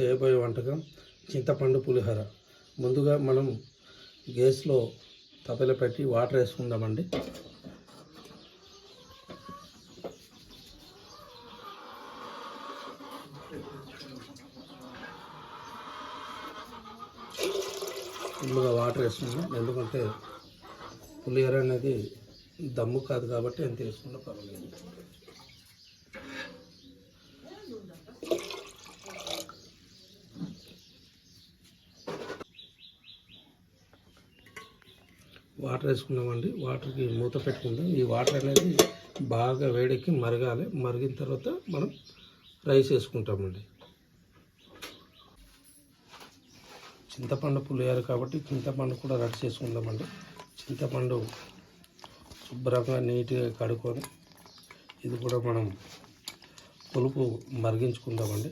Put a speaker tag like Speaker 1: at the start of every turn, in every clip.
Speaker 1: చేయబోయే వంటకం చింతపండు పులిహోర. ముందుగా మనం గ్యాస్లో తపెల పెట్టి వాటర్ వేసుకుందామండి. ముందుగా వాటర్ వేసుకుందాం. ఎందుకంటే పులిహోర అనేది దమ్ము కాదు కాబట్టి ఎంత వేసుకున్నా పర్వాలేదు. వాటర్ వేసుకున్నామండి. వాటర్కి మూత పెట్టుకుందాం. ఈ వాటర్ అనేది బాగా వేడెక్కి మరగాలి. మరిగిన తర్వాత మనం రైస్ వేసుకుంటామండి. చింతపండు పులియారు కాబట్టి చింతపండు కూడా రెడీ చేసుకుందామండి. చింతపండు శుభ్రంగా నీట్గా కడుక్కొని ఇది కూడా మనం పులుపు మరిగించుకుందామండి.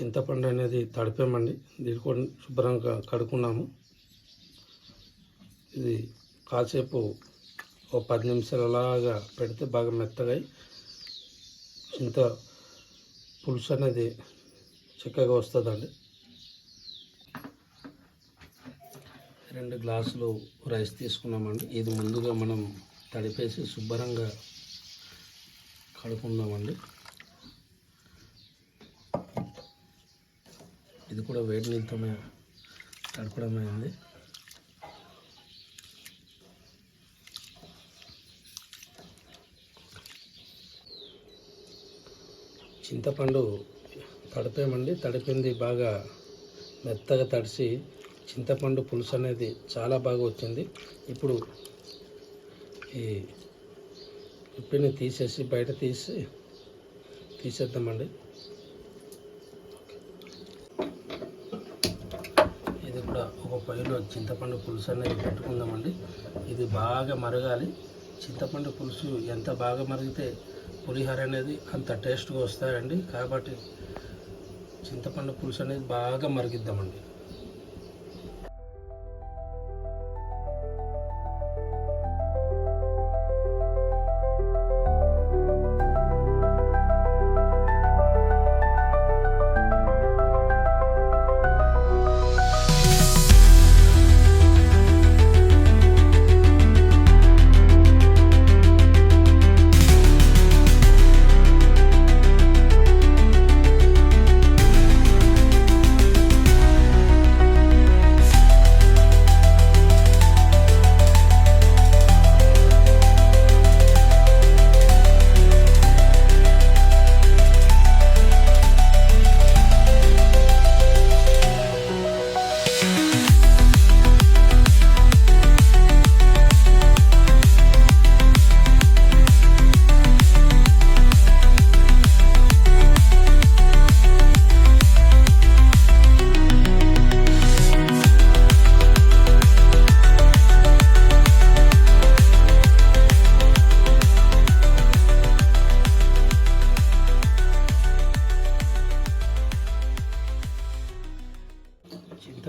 Speaker 1: చింతపండు అనేది తడిపామండి. దీన్ని కూడా శుభ్రంగా కడుక్కున్నాము. ఇది కాసేపు ఓ పది నిమిషాలు అలాగా పెడితే బాగా మెత్తగా చింత పులుసు అనేది చక్కగా వస్తుందండి. రెండు గ్లాసులు రైస్ తీసుకున్నామండి. ఇది ముందుగా మనం తడిపేసి శుభ్రంగా కడుక్కున్నామండి ఇది కూడా వేడి నీళ్ళతోనే తడపడం అయింది చింతపండు తడిపామండి. తడిపింది బాగా మెత్తగా తడిసి చింతపండు పులుసు అనేది చాలా బాగా వచ్చింది. ఇప్పుడు ఈ ఉప్పిని తీసేసి బయట తీసి తీసేద్దామండి ఇది కూడా ఒక పొయ్యిలో చింతపండు పులుసు అనేది పెట్టుకుందామండి. ఇది బాగా మరగాలి. చింతపండు పులుసు ఎంత బాగా మరిగితే పులిహోర అనేది అంత టేస్ట్గా వస్తాయండి. కాబట్టి చింతపండు పులుసు అనేది బాగా మరిగిద్దామండి.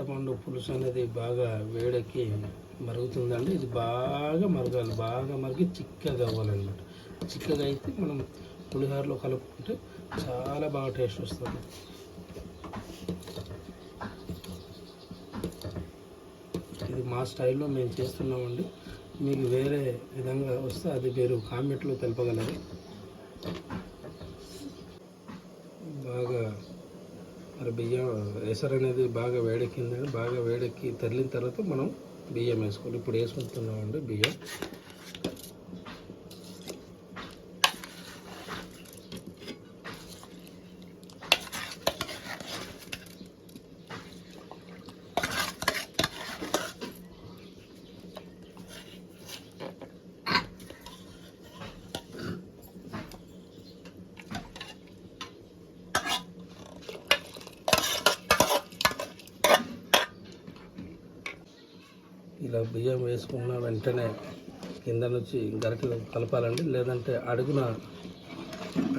Speaker 1: చింతపండు పులుసు అనేది బాగా వేడెక్కి మరుగుతుందండి. ఇది బాగా మరగాలి. బాగా మరిగి చిక్కగా అవ్వాలన్నమాట. చిక్కగా అయితే మనం పులిహోరలో కలుపుకుంటే చాలా బాగా టేస్ట్ వస్తుంది. ఇది మా స్టైల్లో మేము చేస్తున్నామండి. మీకు వేరే విధంగా వస్తే అది మీరు కామెంట్లో తెలపగలరు బాగా మరి బియ్యం ఎసరు అనేది బాగా వేడెక్కిందండి బాగా వేడెక్కి తల్లిన తర్వాత మనం బియ్యం వేసుకోవాలి. ఇప్పుడు వేసుకుంటున్నామండి బియ్యం ఇలా బియ్యం వేసుకున్న వెంటనే కింద నుంచి గరిటెలో కలపాలండి. లేదంటే అడుగున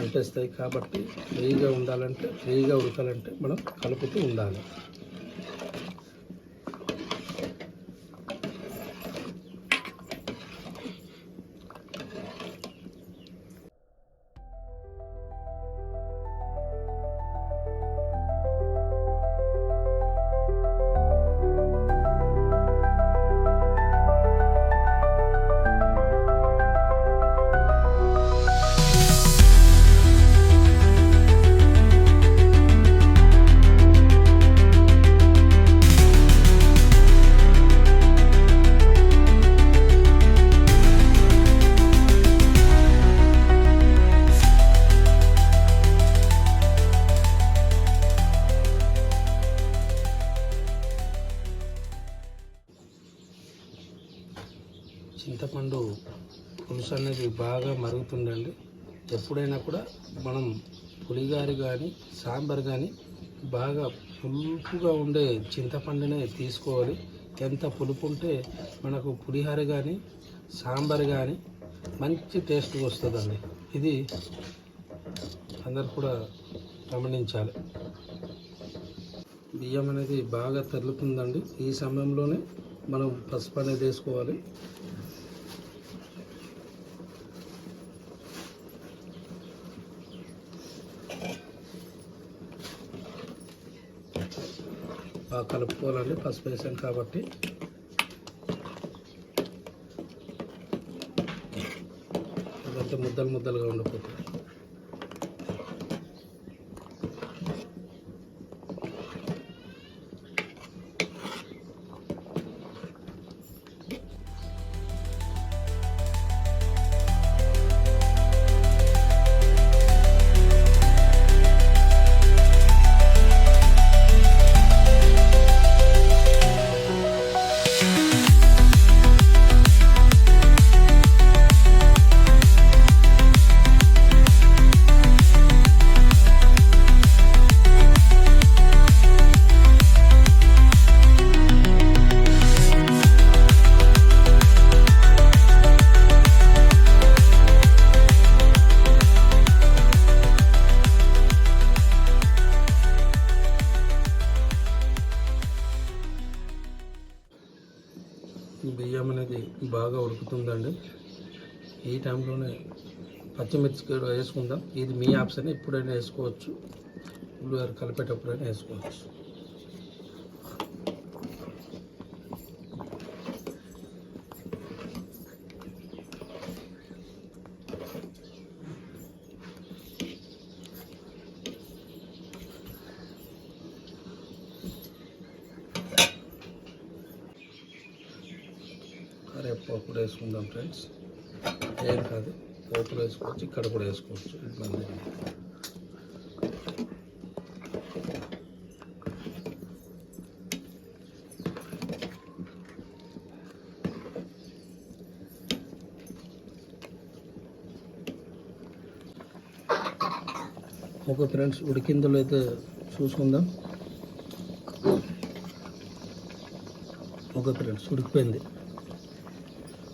Speaker 1: అంటేస్తాయి కాబట్టి ఫ్రీగా ఉండాలంటే ఫ్రీగా ఉడకాలంటే మనం కలుపుతూ ఉండాలి. గుర్తుండండి ఎప్పుడైనా కూడా మనం పులిగారి కానీ సాంబార్ కానీ బాగా పులుపుగా ఉండే చింతపండునే తీసుకోవాలి. ఎంత పులుపు ఉంటే మనకు పులిహార కానీ సాంబార్ కానీ మంచి టేస్ట్ వస్తుందండి. ఇది అందరు కూడా గమనించాలి. బియ్యం అనేది బాగా తరులుతుందండి ఈ సమయంలోనే మనం పసుపు అనేది వేసుకోవాలి. బాగా కలుపుకోవాలండి పసుపు వేసాను కాబట్టి. ఇదంతా ముద్దలు ముద్దలుగా ఉండిపోతుంది బాగా ఉడుకుతుందండి. ఈ టైంలోనే పచ్చిమిర్చి కూడా వేసుకుందాం. ఇది మీ ఆప్షన్ ఎప్పుడైనా వేసుకోవచ్చు. ఉల్లిగారు కలిపేటప్పుడైనా వేసుకోవచ్చు. కూడా వేసుకుందాం ఫ్రెండ్స్. ఏం కాదు పోపులు వేసుకోవచ్చు ఇక్కడ కూడా వేసుకోవచ్చు ఇబ్బంది ఓకే ఫ్రెండ్స్ ఉడికిందో అయితే చూసుకుందాం. ఓకే ఫ్రెండ్స్ ఉడికిపోయింది.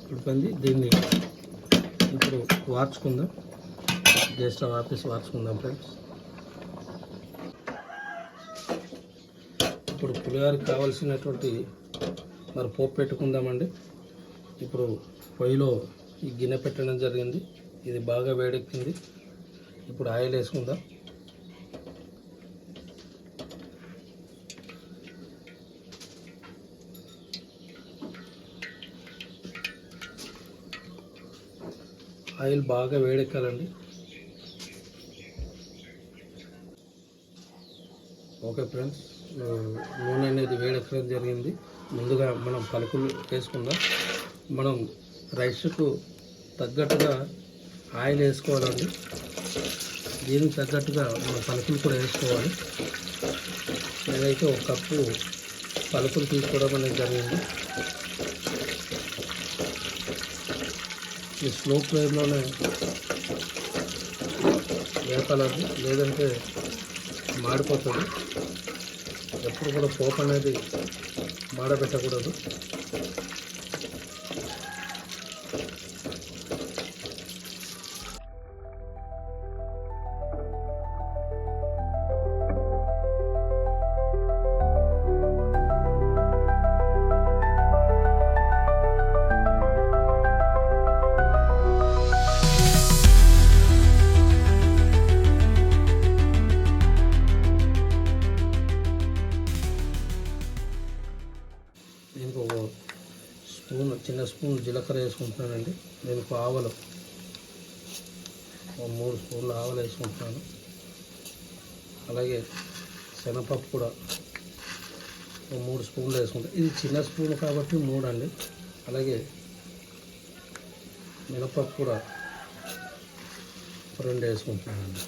Speaker 1: ఉడికిపోయింది దీన్ని ఇప్పుడు వార్చుకుందాం. గెస్ట్ ఆఫీస్ వార్చుకుందాం ఫ్రెండ్స్. ఇప్పుడు పులిగారికి కావాల్సినటువంటి మరి పోపు పెట్టుకుందామండి. ఇప్పుడు పొయ్యిలో ఈ గిన్నె పెట్టడం జరిగింది. ఇది బాగా వేడెక్కింది. ఇప్పుడు ఆయిల్ వేసుకుందాం ఆయిల్ బాగా వేడెక్కాలండి. ఓకే ఫ్రెండ్స్ నూనె అనేది వేడెక్కడం జరిగింది. ముందుగా మనం పలుకులు వేసుకుందాం. మనం రైస్కు తగ్గట్టుగా ఆయిల్ వేసుకోవాలండి. దీనికి తగ్గట్టుగా మనం పలుకులు కూడా వేసుకోవాలి. నేనైతే ఒక కప్పు పలుకులు తీసుకోవడం అనేది జరిగింది. ఈ స్లో ఫ్లేమ్లోనే వేపాలండి లేదంటే మాడిపోతుంది. ఎప్పుడు కూడా పోపు అనేది మాడబెట్టకూడదు. దీనికి ఒక స్పూన్ చిన్న స్పూన్ జీలకర్ర వేసుకుంటున్నానండి. దీనికి ఆవలు ఒక మూడు స్పూన్లు ఆవలు వేసుకుంటున్నాను. అలాగే శనగపప్పు కూడా ఒక మూడు స్పూన్లు వేసుకుంటాను ఇది చిన్న స్పూన్ కాబట్టి మూడు అండి అలాగే మినపప్పు కూడా రెండు వేసుకుంటున్నానండి.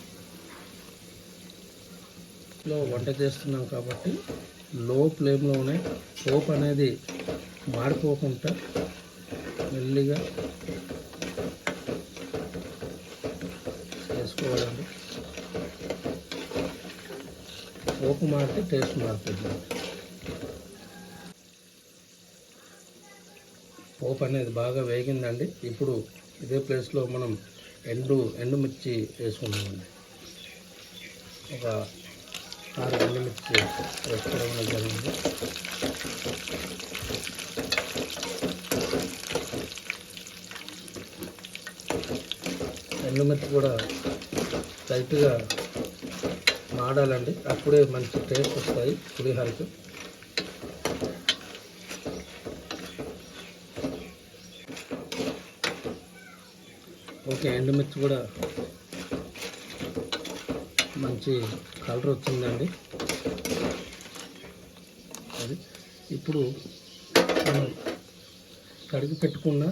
Speaker 1: వంట చేస్తున్నాం కాబట్టి లో ఫ్లేమ్లోనే పోప్ అనేది మాడిపోకుండా మెల్లిగా చేసుకోవాలండి. పోపు మారితే టేస్ట్ మారుతుంది పోపు అనేది బాగా వేగిందండి. ఇప్పుడు ఇదే ప్లేస్లో మనం ఎండు ఎండుమిర్చి వేసుకుంటామండి ఒక ఆరు ఎండుమిర్చి వేసుకోవడం జరిగింది. ఎండుమిర్చి కూడా లైట్గా మాడాలండి. అప్పుడే మంచి టేస్ట్ వస్తాయి పులిహారకి. ఓకే ఎండుమిర్చి కూడా మంచి కలర్ వచ్చిందండి. అది ఇప్పుడు మనం కడిగి పెట్టుకున్న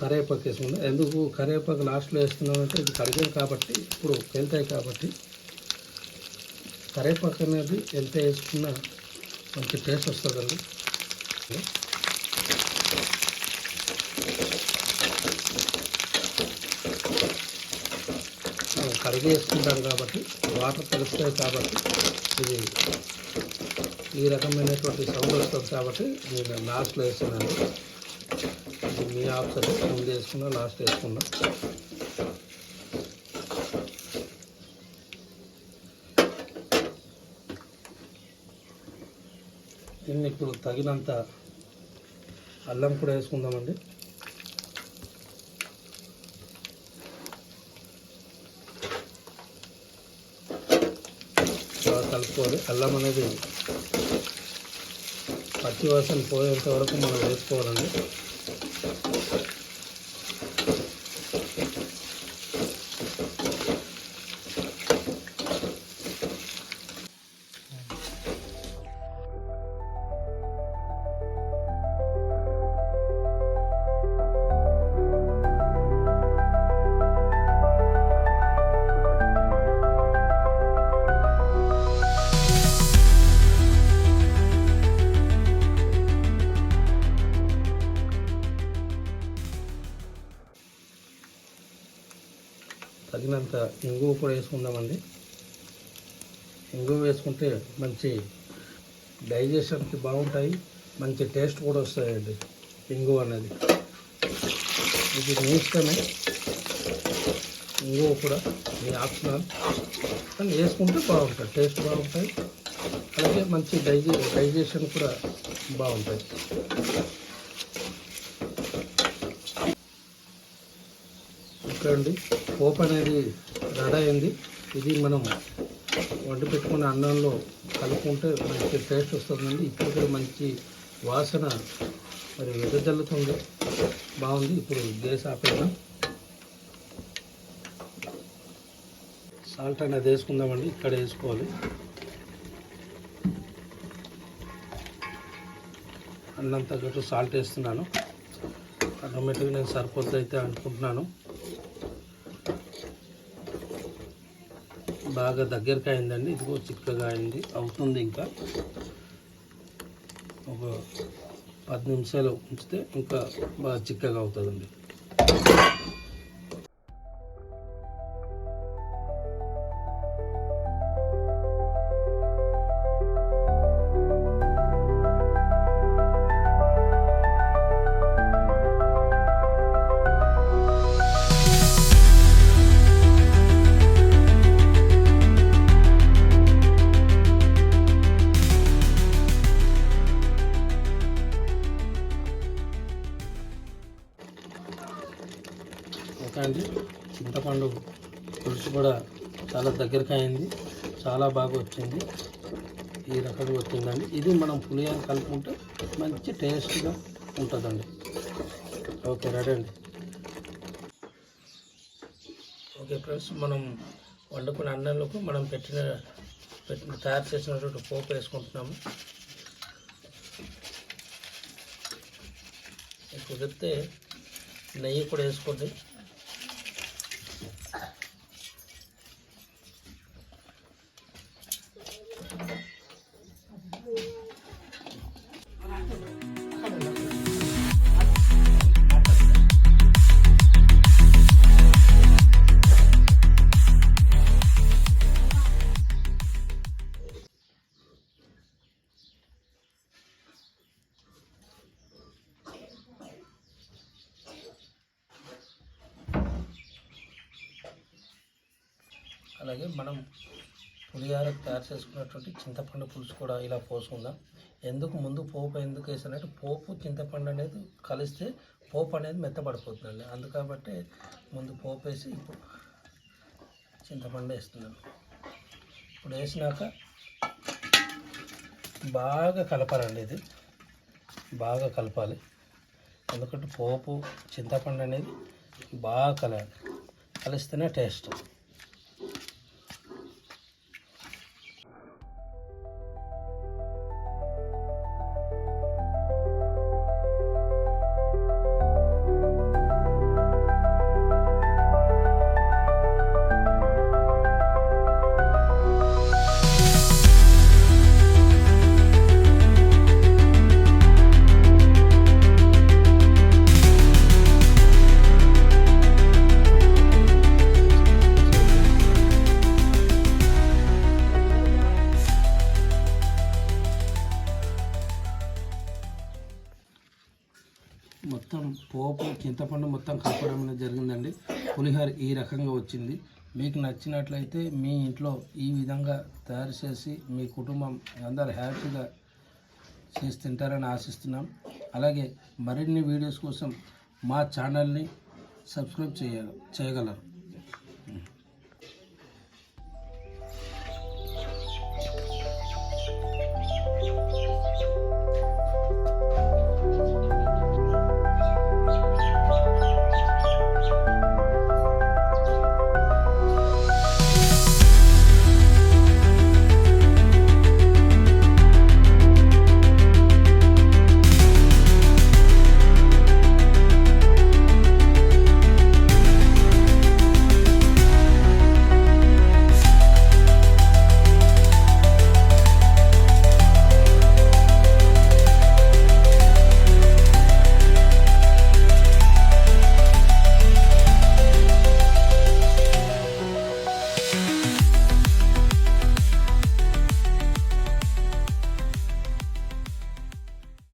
Speaker 1: కరివేపాకు వేసుకుందాం. ఎందుకు? కరివేపాకు లాస్ట్లో వేస్తున్నామంటే ఇది కడిగాం కాబట్టి ఇప్పుడు వెళ్తాయి కాబట్టి. కరివేపాకు అనేది ఎంత వేసుకున్నా మంచి టేస్ట్ వస్తుందండి కరుగు వేసుకుంటాం కాబట్టి వాటర్ తెలుస్తాయి కాబట్టి ఇది ఈ రకమైనటువంటి సౌండ్ వస్తుంది కాబట్టి నేను లాస్ట్లో వేస్తున్నాను. ఇది మీ ఆప్షన్ ముందు వేసుకున్నా లాస్ట్ వేసుకున్నా. దీన్ని ఇప్పుడు తగినంత అల్లం కూడా వేసుకుందామండి. బాగా కలుపుకోవాలి. అల్లం అనేది పచ్చి వాసన పోయేంత వరకు మనం వేసుకోవాలండి. తగినంత ఇంగువ కూడా వేసుకుందామండి. ఇంగువ వేసుకుంటే మంచి డైజెషన్కి బాగుంటాయి మంచి టేస్ట్ కూడా వస్తాయండి ఇంగువ అనేది. ఇది మీ ఇష్టమే. ఇంగువ కూడా మీ ఆప్షనల్. కానీ వేసుకుంటే బాగుంటుంది టేస్ట్ బాగుంటాయి. అలాగే మంచి డైజె డైజెషన్ కూడా బాగుంటుంది చూడండి. పోపు అనేది రెడీ అయింది. ఇది మనం వండి పెట్టుకున్న అన్నంలో కలుపుకుంటే మంచి టేస్ట్ వస్తుందండి. ఇప్పుడు కూడా మంచి వాసన మరి వెదజల్లుతుంది. బాగుంది. ఇప్పుడు గ్యాస్ ఆపేద్దాం. సాల్ట్ అనేది వేసుకుందామండి. ఇక్కడ వేసుకోవాలి. అన్నం తగ్గట్టు సాల్ట్ వేస్తున్నాను. ఆటోమేటిక్గా నేను సరిపోతుంది అయితే అనుకుంటున్నాను. బాగా దగ్గరికి అయిందండి. ఇదిగో చిక్కగా అయింది. అవుతుంది ఇంకా. ఒక పది నిమిషాలు ఉంచితే ఇంకా బాగా చిక్కగా అవుతుందండి. అండి. చింతపండు పులుసు కూడా చాలా దగ్గరకు అయింది చాలా బాగా వచ్చింది. ఈ రకంగా వచ్చిందండి. ఇది మనం పులిహోర కలుపుకుంటే మంచి టేస్ట్గా ఉంటుందండి. ఓకే రెడీ అండి. ఓకే ఫ్రెండ్స్ మనం వండుకున్న అన్నంలోకి మనం పెట్టిన పెట్టిన తయారు చేసినటువంటి పోపు వేసుకుంటున్నాము. కుదిరితే నెయ్యి కూడా వేసుకోండి. మనం పులిహార తయారు చేసుకున్నటువంటి చింతపండు పులుసు కూడా ఇలా పోసుకుందాం. ఎందుకు ముందు పోపు ఎందుకు వేసానంటే పోపు చింతపండు అనేది కలిస్తే పోపు అనేది మెత్తబడిపోతుందండి. అందుకబట్టే ముందు పోపు వేసి ఇప్పుడు చింతపండు వేస్తున్నాను. ఇప్పుడు వేసినాక బాగా కలపాలండి ఇది. బాగా కలపాలి. ఎందుకంటే పోపు చింతపండు అనేది బాగా కలగాలి కలిస్తేనే టేస్ట్. జరిగిందండి. పులిహార ఈ రకంగా వచ్చింది. మీకు నచ్చినట్లయితే మీ ఇంట్లో ఈ విధంగా తయారు చేసి మీ కుటుంబం అందరు హ్యాపీగా చేసి తింటారని ఆశిస్తున్నాం. అలాగే మరిన్ని వీడియోస్ కోసం మా ఛానల్ని సబ్స్క్రైబ్ చేయ చేయగలరు.